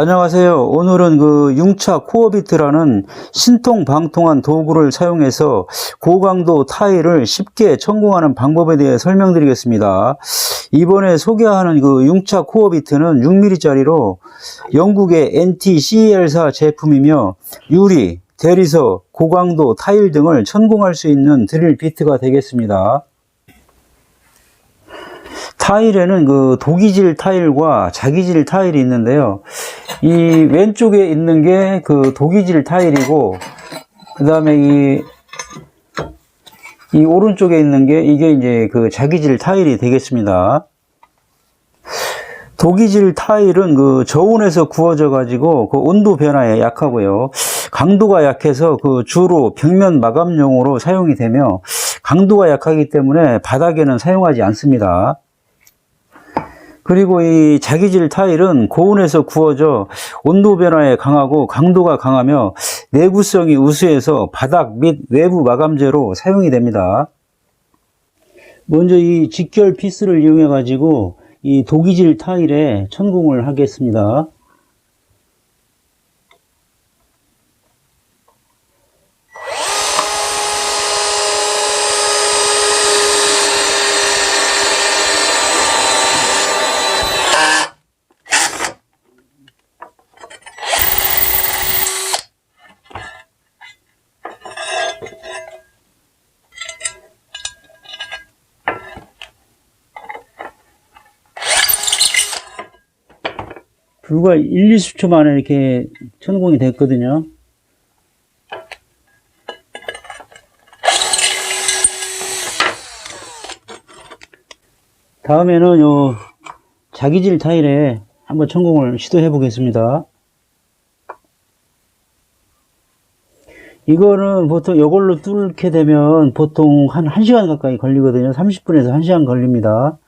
안녕하세요. 오늘은 그 융차 코어비트라는 신통방통한 도구를 사용해서 고강도 타일을 쉽게 천공하는 방법에 대해 설명드리겠습니다. 이번에 소개하는 그 융차 코어비트는 6mm짜리로 영국의 NTCL사 제품이며 유리, 대리석, 고강도 타일 등을 천공할 수 있는 드릴 비트가 되겠습니다. 타일에는 그 도기질 타일과 자기질 타일이 있는데요. 이 왼쪽에 있는 게그 도기질 타일이고, 그 다음에 이, 이 오른쪽에 있는 게 이게 이제 그 자기질 타일이 되겠습니다. 도기질 타일은 그 저온에서 구워져 가지고 그 온도 변화에 약하고요. 강도가 약해서 그 주로 벽면 마감용으로 사용이 되며 강도가 약하기 때문에 바닥에는 사용하지 않습니다. 그리고 이 자기질 타일은 고온에서 구워져 온도 변화에 강하고 강도가 강하며 내구성이 우수해서 바닥 및 외부 마감재로 사용이 됩니다. 먼저 이 직결 피스를 이용해 가지고 이 도기질 타일에 천공을 하겠습니다. 불과 1, 20초 만에 이렇게 천공이 됐거든요. 다음에는 요 자기질 타일에 한번 천공을 시도해 보겠습니다. 이거는 보통 이걸로 뚫게 되면 보통 한 1시간 가까이 걸리거든요. 30분에서 1시간 걸립니다.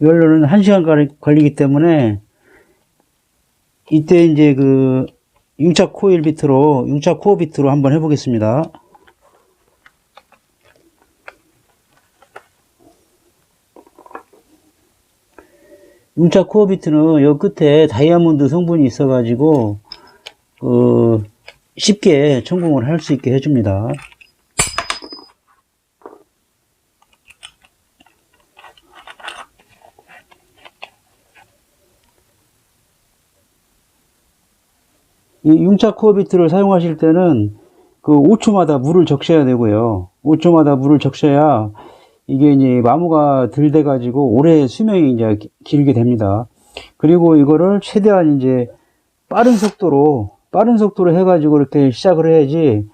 이걸로는 1시간 걸리기 때문에 이때 이제 그 융차 코일 비트로 융차 코어 비트로 한번 해보겠습니다. 융차 코어 비트는 요 끝에 다이아몬드 성분이 있어 가지고 그 쉽게 천공을 할 수 있게 해줍니다. 이 융차 코어 비트를 사용하실 때는 그 5초마다 물을 적셔야 되고요. 5초마다 물을 적셔야 이게 이제 마모가 들돼 가지고 오래 수명이 이제 기- 길게 됩니다. 그리고 이거를 최대한 이제 빠른 속도로 빠른 속도로 해 가지고 이렇게 시작을 해야지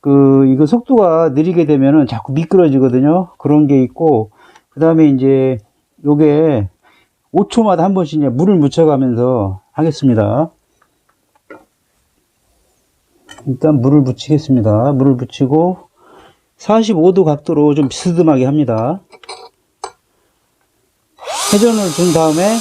그 이거 속도가 느리게 되면은 자꾸 미끄러지거든요. 그런 게 있고 그 다음에 이제 요게 5초마다 한 번씩 이제 물을 묻혀 가면서 하겠습니다. 일단 물을 붙이겠습니다. 물을 붙이고 45도 각도로 좀 비스듬하게 합니다. 회전을 준 다음에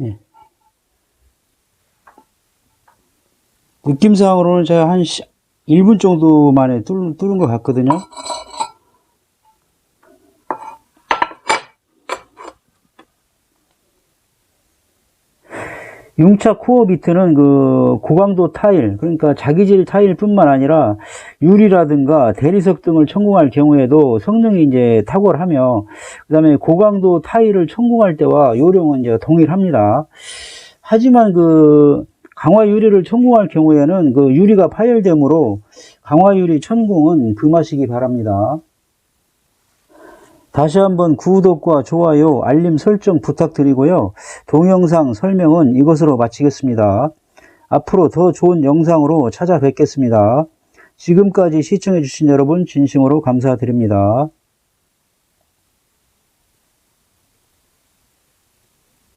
예. 느낌상으로는 제가 한 1분 정도 만에 뚫, 뚫은 것 같거든요. 융차 코어 비트는 그 고강도 타일, 그러니까 자기질 타일 뿐만 아니라 유리라든가 대리석 등을 천공할 경우에도 성능이 이제 탁월하며, 그 다음에 고강도 타일을 천공할 때와 요령은 이제 동일합니다. 하지만 그 강화 유리를 천공할 경우에는 그 유리가 파열되므로 강화 유리 천공은 금하시기 바랍니다. 다시 한번 구독과 좋아요, 알림 설정 부탁드리고요. 동영상 설명은 이것으로 마치겠습니다. 앞으로 더 좋은 영상으로 찾아뵙겠습니다. 지금까지 시청해주신 여러분 진심으로 감사드립니다.